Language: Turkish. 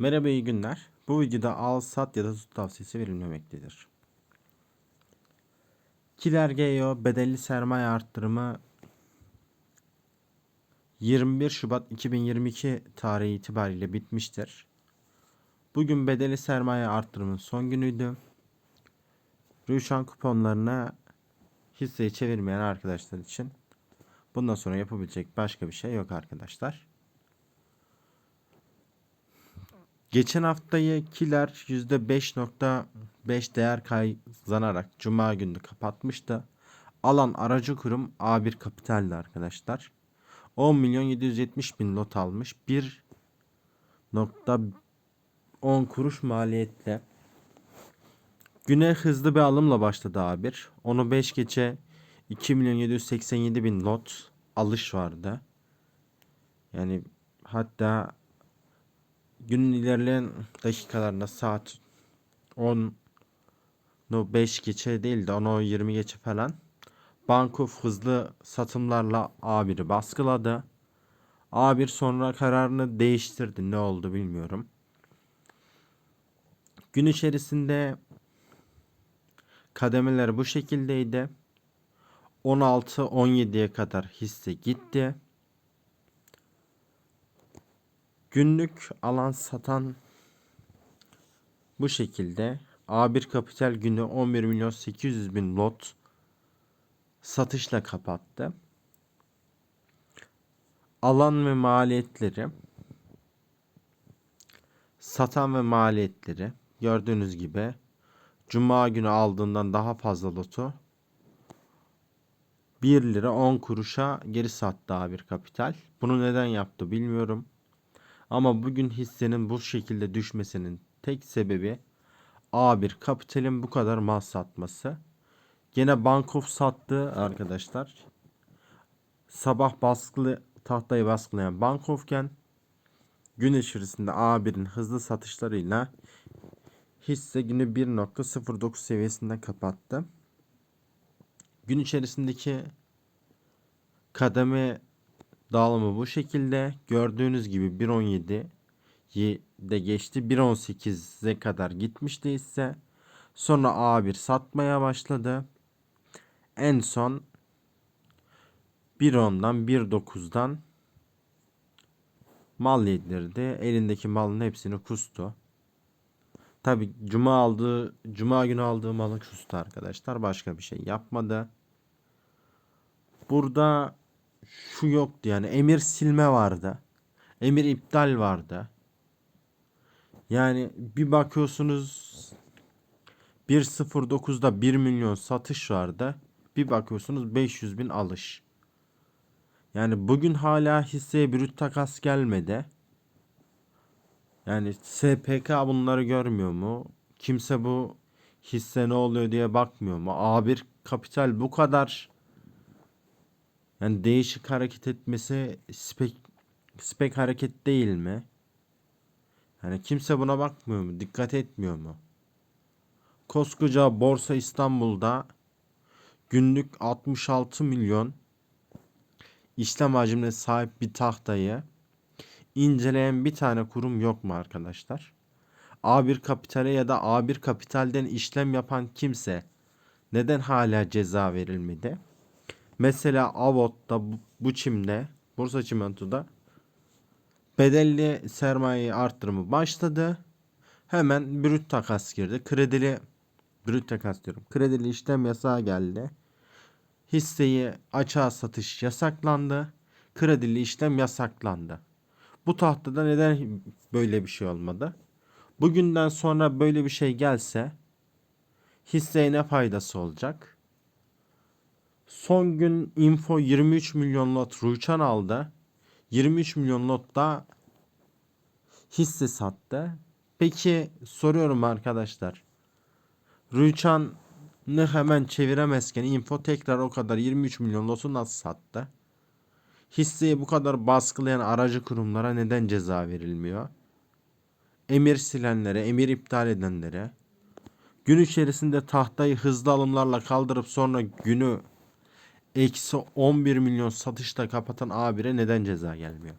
Merhaba iyi günler. Bu videoda al, sat ya da tut tavsiyesi verilmemektedir. Kiler GEO bedelli sermaye arttırımı 21 Şubat 2022 tarihi itibariyle bitmiştir. Bugün bedelli sermaye arttırımının son günüydü. Rüşan kuponlarına hisseyi çevirmeyen arkadaşlar için bundan sonra yapabilecek başka bir şey yok arkadaşlar. Geçen haftayı Kiler %5.5 değer kazanarak Cuma günü kapatmıştı. Alan aracı kurum A1 Kapital'di arkadaşlar. 10 milyon 770 bin lot almış. 1.10 kuruş maliyetle. Güne hızlı bir alımla başladı A1. Onu 5 geçe 2 milyon 787 bin lot alış vardı. Yani hatta günün ilerleyen dakikalarında saat 10 no 5 geçe değil de 10 20 geçe falan Bankuf hızlı satımlarla A1'i baskıladı. A1 sonra kararını değiştirdi. Ne oldu bilmiyorum. Gün içerisinde kademeler bu şekildeydi. 16-17'ye kadar hisse gitti. Günlük alan satan bu şekilde A1 Kapital günü 11 milyon 800 bin lot satışla kapattı. Alan ve maliyetleri satan ve maliyetleri gördüğünüz gibi Cuma günü aldığından daha fazla lotu 1 lira 10 kuruşa geri sattı A1 Kapital. Bunu neden yaptı bilmiyorum. Ama bugün hissenin bu şekilde düşmesinin tek sebebi A1 Kapital'in bu kadar mal satması. Gene Bankof sattı arkadaşlar. Sabah baskılı tahtayı baskılayan Bankofken gün içerisinde A1'in hızlı satışlarıyla hisse günü 1.09 seviyesinden kapattı. Gün içerisindeki kademe Dağılımı bu şekilde. Gördüğünüz gibi 1.17 de geçti. 1.18'e kadar gitmişti ise sonra A1 satmaya başladı. En son 1.10'dan 1.9'dan mal yedirdi. Elindeki malın hepsini kustu. Tabi cuma aldığı cuma günü aldığı malı kustu arkadaşlar. Başka bir şey yapmadı. Burada şu yoktu yani emir silme vardı. Emir iptal vardı. Yani bir bakıyorsunuz 1.09'da 1 milyon satış vardı. Bir bakıyorsunuz 500 bin alış. Yani bugün hala hisseye brüt takas gelmedi. Yani SPK bunları görmüyor mu? Kimse bu hisse ne oluyor diye bakmıyor mu? A1 Kapital bu kadar yani değişik hareket etmesi spek, spek hareket değil mi? Yani kimse buna bakmıyor mu? Dikkat etmiyor mu? Koskoca Borsa İstanbul'da günlük 66 milyon işlem hacmine sahip bir tahtayı inceleyen bir tane kurum yok mu arkadaşlar? A1 Kapital'e ya da A1 Kapital'den işlem yapan kimse neden hala ceza verilmedi? Mesela Avot'ta bu çimde Bursa Çimento'da bedelli sermaye arttırımı başladı. Hemen brüt takas girdi. Kredili brüt takas diyorum. Kredili işlem yasağı geldi. Hisseyi açığa satış yasaklandı. Kredili işlem yasaklandı. Bu tahtada neden böyle bir şey olmadı? Bugünden sonra böyle bir şey gelse hisseye ne faydası olacak? Son gün info 23 milyon lot Ruçan aldı. 23 milyon lot da hisse sattı. Peki soruyorum arkadaşlar. Ruçan'ı hemen çeviremezken info tekrar o kadar 23 milyon lotu nasıl sattı? Hisseyi bu kadar baskılayan aracı kurumlara neden ceza verilmiyor? Emir silenlere, emir iptal edenlere, gün içerisinde tahtayı hızlı alımlarla kaldırıp sonra günü eksi 11 milyon satışta kapatan A1'e neden ceza gelmiyor?